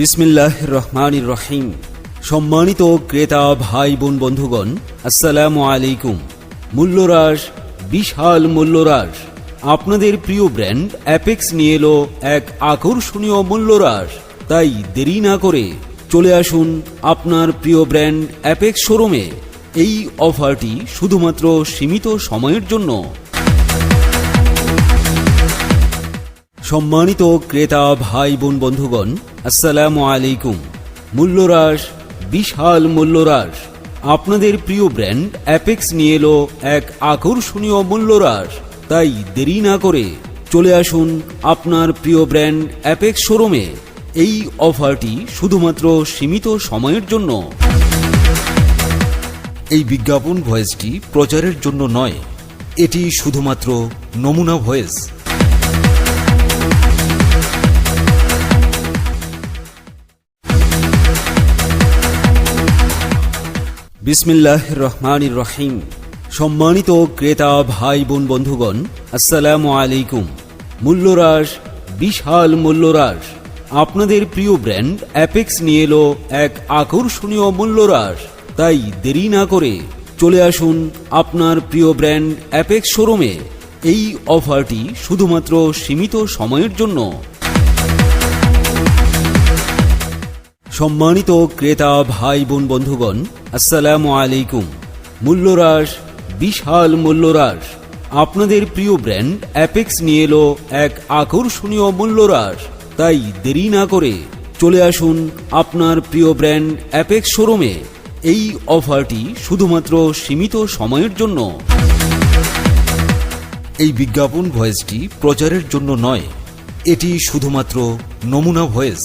বিসমিল্লাহ রহমান রহিম। সম্মানিত ক্রেতা ভাই বোন বন্ধুগণ, আসসালামু আলাইকুম। মূল্যরাস বিশাল মূল্যরাস আপনাদের প্রিয় ব্র্যান্ড অ্যাপেক্স নিয়ে এলো এক আকর্ষণীয় মূল্যরাস তাই দেরি না করে চলে আসুন আপনার প্রিয় ব্র্যান্ড অ্যাপেক্স শোরুমে। এই অফারটি শুধুমাত্র সীমিত সময়ের জন্য সম্মানিত ক্রেতা ভাই বোন বন্ধুগণ, আসসালামু আলাইকুম। মূল্যরাস বিশাল মূল্যরাস আপনাদের প্রিয় ব্র্যান্ড অ্যাপেক্স নিয়ে এলো এক আকর্ষণীয় মূল্যরাস তাই দেরি না করে চলে আসুন আপনার প্রিয় ব্র্যান্ড অ্যাপেক্স শোরুমে। এই অফারটি শুধুমাত্র সীমিত সময়ের জন্য। এই বিজ্ঞাপন ভয়েসটি প্রচারের জন্য নয়, এটি শুধুমাত্র নমুনা ভয়েস। বিসমিল্লাহ রহমান রহিম। সম্মানিত ক্রেতা ভাই বোন বন্ধুগণ, আসসালামু আলাইকুম। মূল্যরাস বিশাল মূল্যরাস আপনাদের প্রিয় ব্র্যান্ড অ্যাপেক্স নিয়ে এলো এক আকর্ষণীয় মূল্যরাস তাই দেরি না করে চলে আসুন আপনার প্রিয় ব্র্যান্ড অ্যাপেক্স শোরুমে। এই অফারটি শুধুমাত্র সীমিত সময়ের জন্য। সম্মানিত ক্রেতা ভাই বোন বন্ধুগণ আসসালামু আলাইকুম। মূল্যরাস বিশাল মূল্যরাস আপনাদের প্রিয় ব্র্যান্ড অ্যাপেক্স নিয়ে এলো এক আকর্ষণীয় মূল্যরাস তাই দেরি না করে চলে আসুন আপনার প্রিয় ব্র্যান্ড অ্যাপেক্স শোরুমে। এই অফারটি শুধুমাত্র সীমিত সময়ের জন্য। এই বিজ্ঞাপন ভয়েসটি প্রচারের জন্য নয়, এটি শুধুমাত্র নমুনা ভয়েস।